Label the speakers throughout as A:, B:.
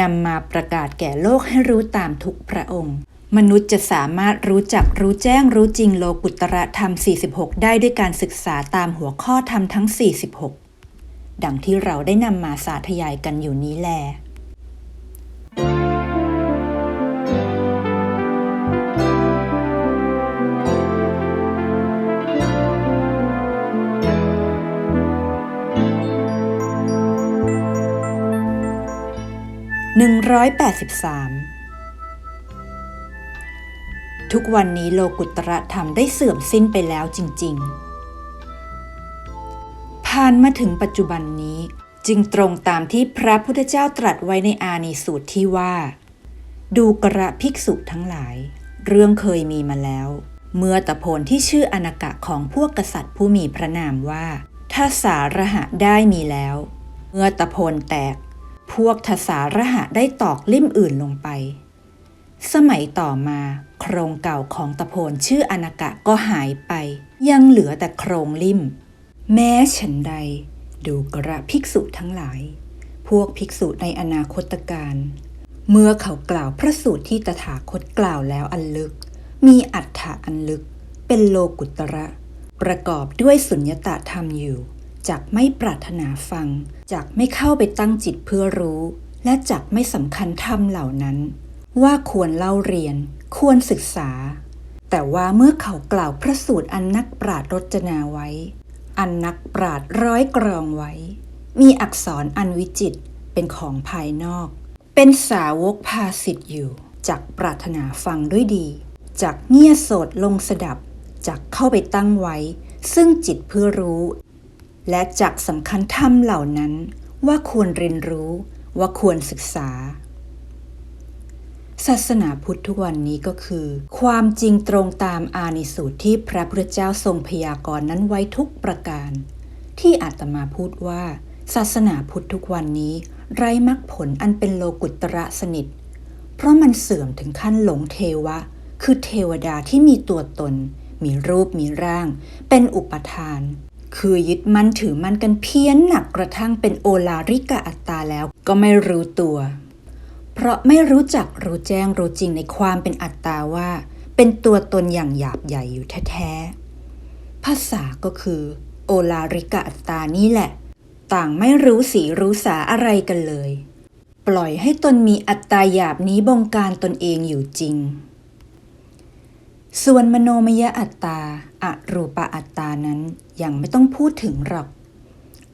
A: นำมาประกาศแก่โลกให้รู้ตามทุกพระองค์ มนุษย์จะสามารถรู้จักรู้แจ้งรู้จริงโลกุตระธรรม 46 ได้ด้วยการศึกษาตามหัวข้อธรรมทั้ง 46 ดังที่เราได้นำมาสาธยายกันอยู่นี้แล 183 ทุกวันนี้โลกุตระธรรมได้เสื่อมสิ้นไปแล้วจริง ๆ ผ่านมาถึงปัจจุบันนี้จึงตรงตามที่พระพุทธเจ้าตรัสไว้ในอานีสูตรที่ว่า ดูกระภิกษุทั้งหลาย เรื่องเคยมีมาแล้ว เมื่อตะโพนที่ชื่ออนากะของพวกกษัตริย์ผู้มีพระนามว่า ถ้าสาระหะได้มีแล้ว เมื่อตะโพนแตก พวกทสาระหะได้ตอกลิ่มอื่นลงไป สมัยต่อมา โครงเก่าของตะโพนชื่ออนากะก็หายไป ยังเหลือแต่โครงลิ่ม แม้ฉันใด ดูกระภิกษุทั้งหลาย พวกภิกษุในอนาคตการเมื่อเขากล่าวพระสูตรที่ตถาคตกล่าวแล้วอันลึก มีอัฏฐะอันลึก เป็นโลกุตระ ประกอบด้วยสุญญตาธรรมอยู่ จากไม่ปรารถนาฟัง จากไม่เข้าไปตั้งจิตเพื่อรู้ และจากไม่สำคัญธรรมเหล่านั้น ว่าควรเล่าเรียน ควรศึกษา แต่ว่าเมื่อเขากล่าวพระสูตรอันนักปราดรจนาไว้ อันนักปราดร้อยกรองไว้ มีอักษรอันวิจิตเป็นของภายนอก เป็นสาวกพาสิทธิ์อยู่จากปรารถนาฟังด้วยดี จากเงี่ยโสดลงสดับจากเข้าไปตั้งไว้ ซึ่งจิตเพื่อรู้ และจากสำคัญธรรมเหล่านั้นว่าควรเรียนรู้ว่าควรศึกษา ศาสนาพุทธทุกวันนี้ก็คือ ความจริงตรงตามอานิสูตรที่พระพุทธเจ้าทรงพยากรณ์นั้นไว้ทุกประการ ที่อาตมาพูดว่า ศาสนาพุทธทุกวันนี้ ไร้มรรคผลอันเป็นโลกุตระสนิท เพราะมันเสื่อมถึงขั้นหลงเทวะ คือเทวดาที่มีตัวตน มีรูปมีร่าง เป็นอุปทาน คือยึดมั่นถือมั่นกันเพี้ยนหนักกระทั่งเป็นโอลาริกะอัตตาแล้วก็ไม่รู้ตัว เพราะไม่รู้จักรู้แจ้งรู้จริงในความเป็นอัตตาว่า เป็นตัวตนอย่างหยาบใหญ่อยู่แท้ๆภาษาก็คือ โอลาริกะอัตตานี่แหละ ต่างไม่รู้สีรู้สาอะไรกันเลย ปล่อยให้ตนมีอัตตาหยาบนี้บงการตนเองอยู่จริง ส่วนมโนมยอัตตา อรูปอัตตานั้นยังไม่ต้องพูดถึงหรอก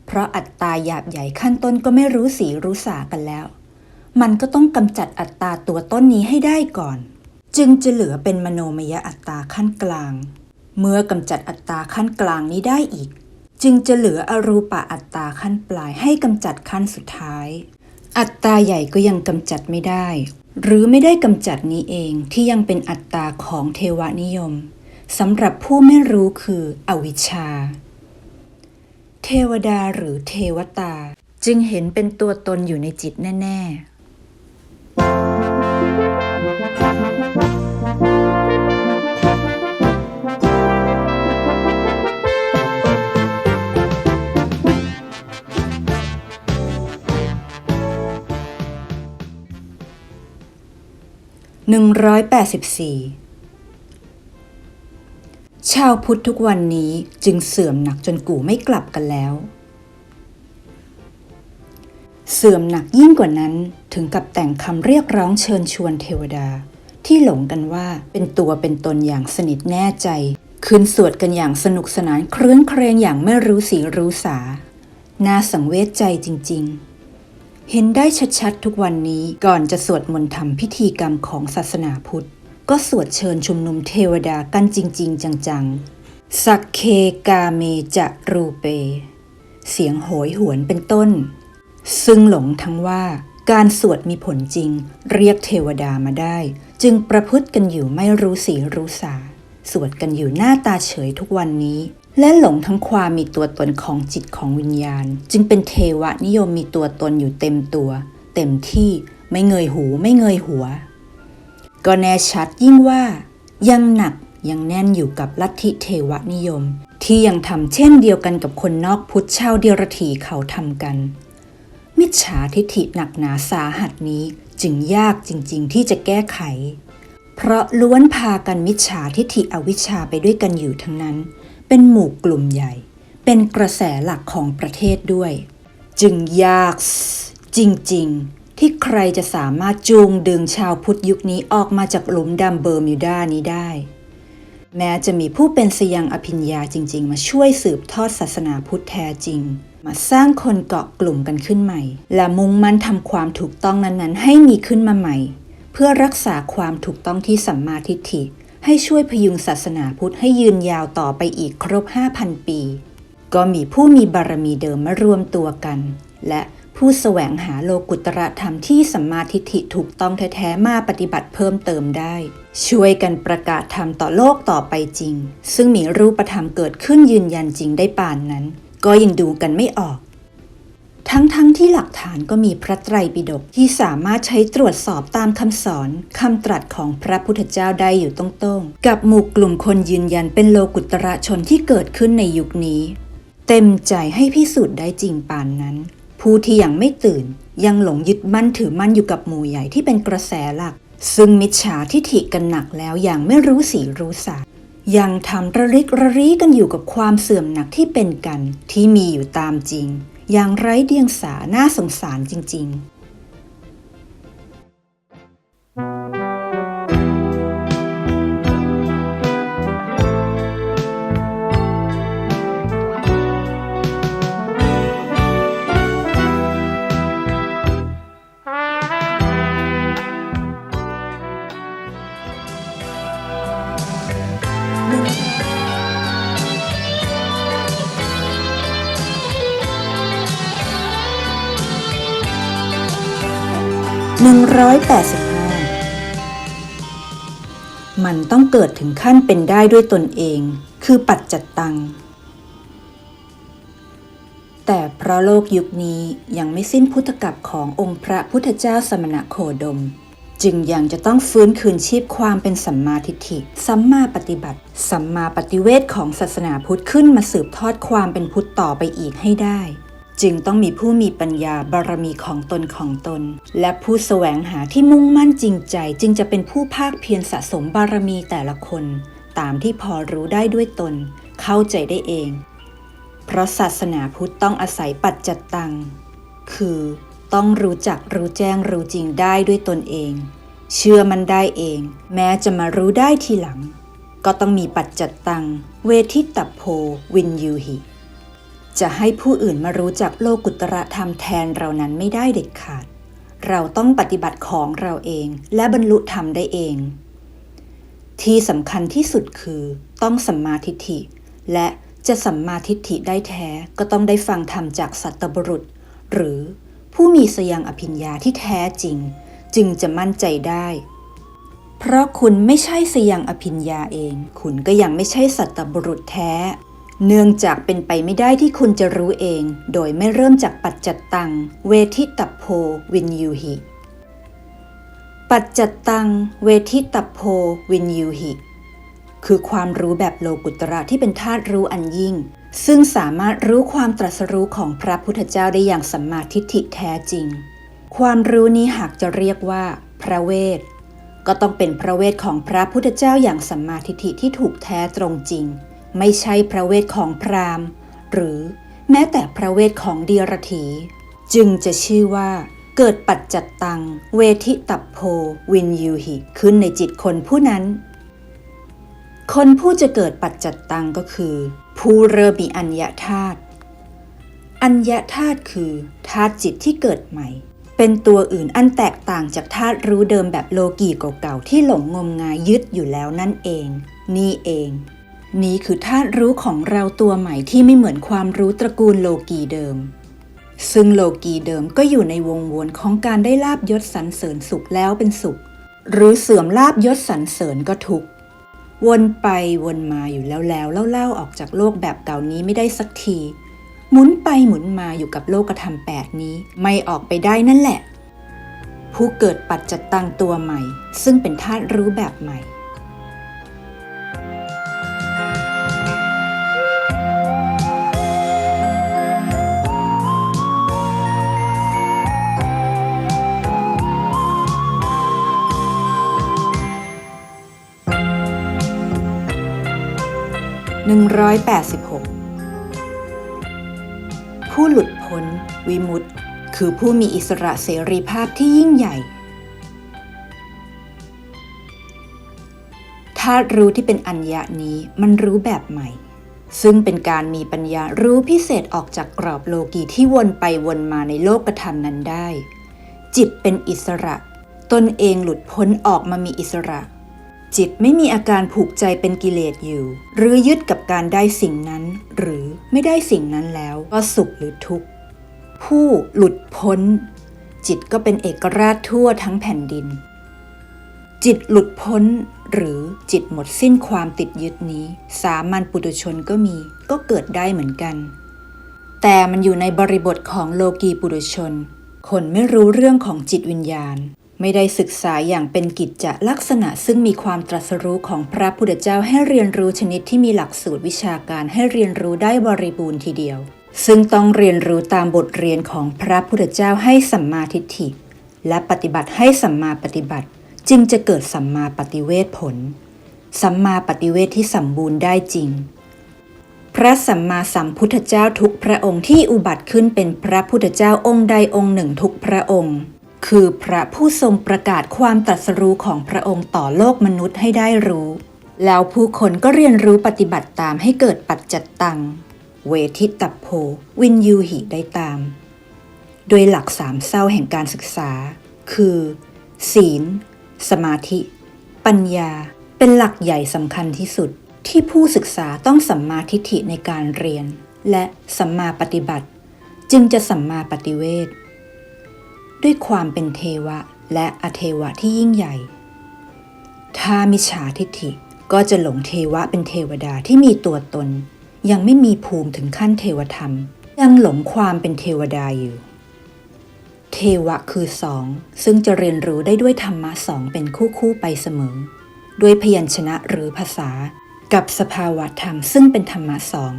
A: เพราะอัตตาหยาบใหญ่ขั้นต้นก็ไม่รู้สีรู้สากันแล้ว มันก็ต้องกำจัดอัตตาตัวต้นนี้ให้ได้ก่อน จึงจะเหลือเป็นมโนมยอัตตาขั้นกลาง เมื่อกำจัดอัตตาขั้นกลางนี้ได้อีก จึงจะเหลืออรูปอัตตาขั้นปลายให้กำจัดขั้นสุดท้าย อัตตาใหญ่ก็ยังกำจัดไม่ได้ หรือไม่ได้กำจัดนี้เองที่ยังเป็นอัตตาของเทวนิยม สำหรับผู้ไม่รู้คืออวิชชา เทวดาหรือเทวตาจึงเห็นเป็นตัวตนอยู่ในจิตแน่ ๆ184 ชาวพุทธทุกวันนี้จึงเสื่อมหนักจนกู่ไม่กลับกันแล้ว เสื่อมหนักยิ่งกว่านั้นถึงกับแต่งคำเรียกร้องเชิญชวนเทวดา ที่หลงกันว่าเป็นตัวเป็นตนอย่างสนิทแน่ใจคืนสวดกันอย่างสนุกสนานเครื่อนเครงอย่างไม่รู้สีรู้สา น่าสังเวชใจจริง ๆ เห็นได้ชัดๆทุกวันนี้ก่อนจะสวดมนต์ทำพิธีกรรมของศาสนาพุทธ ก็สวดเชิญชุมนุมเทวดากันจริง ๆ จังๆ สักเคกาเมจะรูเป เสียงโหยหวนเป็นต้น ซึ่งหลงทั้งว่าการสวดมีผลจริง เรียกเทวดามาได้ จึงประพฤติกันอยู่ไม่รู้สีรู้สา สวดกันอยู่หน้าตาเฉยทุกวันนี้ และหลงทั้งความมีตัวตนของจิตของวิญญาณ จึงเป็นเทวะนิยมมีตัวตนอยู่เต็มตัว เต็มที่ไม่เงยหูไม่เงยหัว ก็แน่ชัดยิ่งว่า ยังหนักยังแน่นอยู่กับลัทธิเทวนิยม ที่ยังทำเช่นเดียวกันกับคนนอกพุทธช่าเดียรถีเขาทำกัน มิจฉาทิฐิหนักหนาสาหัสนี้จึงยากจริงๆ ที่จะแก้ไข เพราะล้วนพากันมิจฉาทิฐิอวิชชาไปด้วยกันอยู่ทั้งนั้น เป็นหมู่กลุ่มใหญ่ เป็นกระแสหลักของประเทศด้วย จึงยากจริงๆ ที่ใครจะสามารถจูงดึงชาวพุทธยุคนี้ออกมาจากหลุมดำเบอร์มิวดานี้ได้ แม้จะมีผู้เป็นสยังอภิญญาจริง ๆ มาช่วยสืบทอดศาสนาพุทธแท้จริง มาสร้างคนเกาะกลุ่มกันขึ้นใหม่ และมุ่งมั่นทำความถูกต้องนั้นๆ ให้มีขึ้นมาใหม่ เพื่อรักษาความถูกต้องที่สัมมาทิฏฐิ ให้ช่วยพยุงศาสนาพุทธให้ยืนยาวต่อไปอีกครบ 5,000 ปี ก็มีผู้มีบารมีเดิมมารวมตัวกัน และ ผู้แสวงหาโลกุตระธรรมที่สัมมาทิฏฐิถูกต้องแท้ๆมาปฏิบัติเพิ่มเติมได้ ช่วยกันประกาศธรรมต่อโลกต่อไปจริง ซึ่งมีรูปธรรมเกิดขึ้นยืนยันจริงได้ป่านนั้น ก็ยังดูกันไม่ออก ทั้งๆทที่หลักฐานก็มีพระไตรปิฎกที่สามารถใช้ตรวจสอบตามคำสอนคำตรัสของพระพุทธเจ้าได้อยู่ตรงๆ กับหมู่กลุ่มคนยืนยันเป็นโลกุตระชนที่เกิดขึ้นในยุคนี้ เต็มใจให้พิสูจน์ได้จริงป่านนั้น ผู้ที่ยังไม่ตื่นยังหลงยึดมั่นถือมั่นอยู่กับหมู่ใหญ่ที่เป็นกระแสหลัก ซึ่งมิจฉาทิฐิกันหนักแล้วอย่างไม่รู้สีรู้สายังทำระริกระรีกันอยู่กับความเสื่อมหนักที่เป็นกันที่มีอยู่ตามจริง อย่างไร้เดียงสาน่าสงสารจริง ๆ 185 มันต้องเกิดถึงขั้นเป็นได้ด้วยตนเอง คือปัจจัตตัง แต่เพราะโลกยุคนี้ยังไม่สิ้นพุทธกับขององค์พระพุทธเจ้าสมณะโคดม จึงยังจะต้องฟื้นคืนชีพความเป็นสัมมาทิฏฐิ สัมมาปฏิบัติ สัมมาปฏิเวทของศาสนาพุทธขึ้นมาสืบทอดความเป็นพุทธต่อไปอีกให้ได้ จึงต้องมีผู้มีปัญญาบารมีของตนของตน และผู้แสวงหาที่มุ่งมั่นจริงใจจึงจะเป็นผู้ภาคเพียรสะสมบารมีแต่ละคน ตามที่พอรู้ได้ด้วยตน เข้าใจได้เอง เพราะศาสนาพุทธต้องอาศัยปัจจัตตัง คือต้องรู้จักรู้แจ้งรู้จริงได้ด้วยตนเอง เชื่อมันได้เอง แม้จะมารู้ได้ทีหลัง ก็ต้องมีปัจจัตตัง เวทิตัพโพวินยูหิ จะให้ผู้อื่นมารู้จักโลกุตระธรรมแทนเรานั้นไม่ได้เด็ดขาด เราต้องปฏิบัติของเราเองและบรรลุธรรมได้เอง ที่สำคัญที่สุดคือต้องสัมมาทิฏฐิ และจะสัมมาทิฏฐิได้แท้ก็ต้องได้ฟังธรรมจากสัตบุรุษ หรือผู้มีสยังอภิญญาที่แท้จริง จึงจะมั่นใจได้ เพราะคุณไม่ใช่สยังอภิญญาเอง คุณก็ยังไม่ใช่สัตบุรุษแท้ เนื่องจากเป็นไปไม่ได้ที่คุณจะรู้เอง โดยไม่เริ่มจากปัจจัตตัง เวทิตัพโพวินยูหิ ปัจจัตตัง เวทิตัพโพวินยูหิ คือความรู้แบบโลกุตระที่เป็นธาตุรู้อันยิ่ง ซึ่งสามารถรู้ความตรัสรู้ของพระพุทธเจ้าได้อย่างสัมมาทิฏฐิแท้จริง ความรู้นี้หากจะเรียกว่า พระเวท ก็ต้องเป็นพระเวทของพระพุทธเจ้าอย่างสัมมาทิฏฐิที่ถูกแท้ตรงจริง ไม่ใช่พระเวทของพราหมณ์ หรือแม้แต่พระเวทของเดียรถีจึงจะชื่อว่าเกิดปัจจัตตัง เวทิตัพโพวินยูหิ ขึ้นในจิตคนผู้นั้น คนผู้จะเกิดปัจจัตตังก็คือ ผู้เริ่มมีอัญญาธาตุอัญญาธาตุคือธาตุจิตที่เกิดใหม่ เป็นตัวอื่นอันแตกต่างจากธาตุรู้เดิมแบบโลกีเก่าๆที่หลงงมงายยึดอยู่แล้วนั่นเอง นี่เอง นี่คือธาตุรู้ของเราตัวใหม่ที่ไม่เหมือนความรู้ตระกูลโลกีเดิม ซึ่งโลกีเดิมก็อยู่ในวงวนของการได้ลาบยศสรรเสริญสุขแล้วเป็นสุข หรือเสื่อมลาบยศสรรเสริญก็ทุกข์วนไปวนมาอยู่แล้วแล้วเล่าๆออกจากโลกแบบเก่านี้ไม่ได้สักที หมุนไปหมุนมาอยู่กับโลกธรรมแปดนี้ไม่ออกไปได้นั่นแหละ ผู้เกิดปัจจัตตังตัวใหม่ ซึ่งเป็นธาตุรู้แบบใหม่ 186 ผู้หลุดพ้น วิมุตติคือผู้มีอิสระเสรีภาพที่ยิ่งใหญ่ธาตุรู้ที่เป็นอัญญะนี้มันรู้แบบใหม่ ซึ่งเป็นการมีปัญญารู้พิเศษออกจากกรอบโลกีที่วนไปวนมาในโลกธรรมนั้นได้ จิตเป็นอิสระ ตนเองหลุดพ้นออกมามีอิสระ จิตไม่มีอาการผูกใจเป็นกิเลสอยู่ หรือยึดกับการได้สิ่งนั้น หรือไม่ได้สิ่งนั้นแล้วก็สุขหรือทุกข์ ผู้หลุดพ้น จิตก็เป็นเอกราชทั่วทั้งแผ่นดิน จิตหลุดพ้น หรือจิตหมดสิ้นความติดยึดนี้ สามัญปุถุชนก็มีก็เกิดได้เหมือนกัน แต่มันอยู่ในบริบทของโลกีปุถุชน คนไม่รู้เรื่องของจิตวิญญาณ ไม่ได้ศึกษาอย่างเป็นกิจจะลักษณะซึ่งมีความตรัสรู้ของพระพุทธเจ้าให้เรียนรู้ชนิดที่มีหลักสูตรวิชาการให้เรียนรู้ได้บริบูรณ์ทีเดียว ซึ่งต้องเรียนรู้ตามบทเรียนของพระพุทธเจ้าให้สัมมาทิฏฐิ และปฏิบัติให้สัมมาปฏิบัติ จึงจะเกิดสัมมาปฏิเวทผล สัมมาปฏิเวทที่สมบูรณ์ได้จริง พระสัมมาสัมพุทธเจ้าทุกพระองค์ที่อุบัติขึ้นเป็นพระพุทธเจ้าองค์ใดองค์หนึ่งทุกพระองค์ คือพระผู้ทรงประกาศความตรัสรู้ของพระองค์ต่อโลกมนุษย์ให้ได้รู้ แล้วผู้คนก็เรียนรู้ปฏิบัติตามให้เกิดปัจจัตตัง เวทิตโพวินยูหิได้ตาม โดยหลักสามเศร้าแห่งการศึกษา คือ ศีล สมาธิ ปัญญา เป็นหลักใหญ่สำคัญที่สุดที่ผู้ศึกษาต้องสัมมาทิฏฐิในการเรียน และสัมมาปฏิบัติ จึงจะสัมมาปฏิเวท ด้วยความเป็นเทวะและอเทวะที่ยิ่งใหญ่ ถ้ามิฉาทิฏฐิก็จะหลงเทวะเป็นเทวดาที่มีตัวตน ยังไม่มีภูมิถึงขั้นเทวธรรม ยังหลงความเป็นเทวดาอยู่ เทวะคือสอง ซึ่งจะเรียนรู้ได้ด้วยธรรมะสองเป็นคู่คู่ไปเสมอ ด้วยพยัญชนะหรือภาษากับสภาวะธรรมซึ่งเป็นธรรมะสอง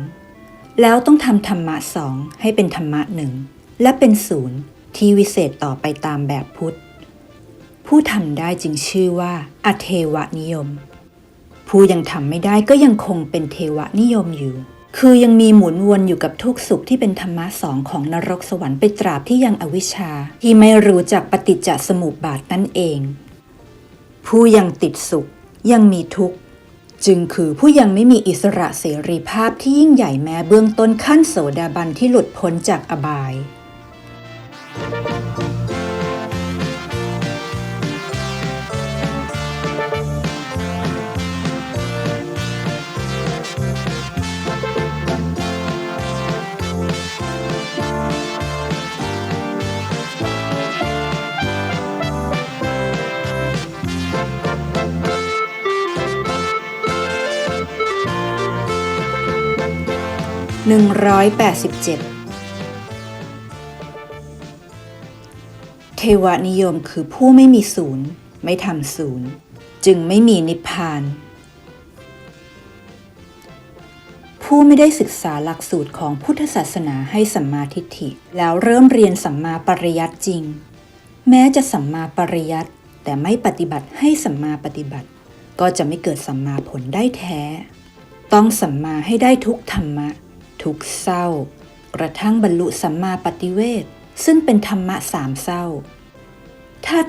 A: แล้วต้องทำธรรมะสองให้เป็นธรรมะหนึ่งและเป็นศูนย์ ที่วิเศษต่อไปตามแบบพุทธ ผู้ทำได้จึงชื่อว่าอเทวนิยม ผู้ยังทำไม่ได้ก็ยังคงเป็นเทวนิยมอยู่ คือยังมีหมุนวนอยู่กับทุกสุขที่เป็นธรรมะสองของนรกสวรรค์ไปตราบที่ยังอวิชชา ที่ไม่รู้จักปฏิจจสมุปบาทนั่นเอง ผู้ยังติดสุขยังมีทุกข์จึงคือผู้ยังไม่มีอิสระเสรีภาพที่ยิ่งใหญ่แม้เบื้องต้นขั้นโสดาบันที่หลุดพ้นจากอบาย 187 เทวนิยมคือผู้ไม่มีศูนย์ไม่ทำศูนย์ จึงไม่มีนิพพาน ผู้ไม่ได้ศึกษาหลักสูตรของพุทธศาสนาให้สัมมาทิฏฐิ แล้วเริ่มเรียนสัมมาปริยัติจริง แม้จะสัมมาปริยัติแต่ไม่ปฏิบัติให้สัมมาปฏิบัติ ก็จะไม่เกิดสัมมาผลได้แท้ ต้องสัมมาให้ได้ทุกธรรมะ ทุกเศร้า กระทั่งบรรลุสัมมาปฏิเวท ซึ่งเป็นธรรมะสามเศร้าถ้า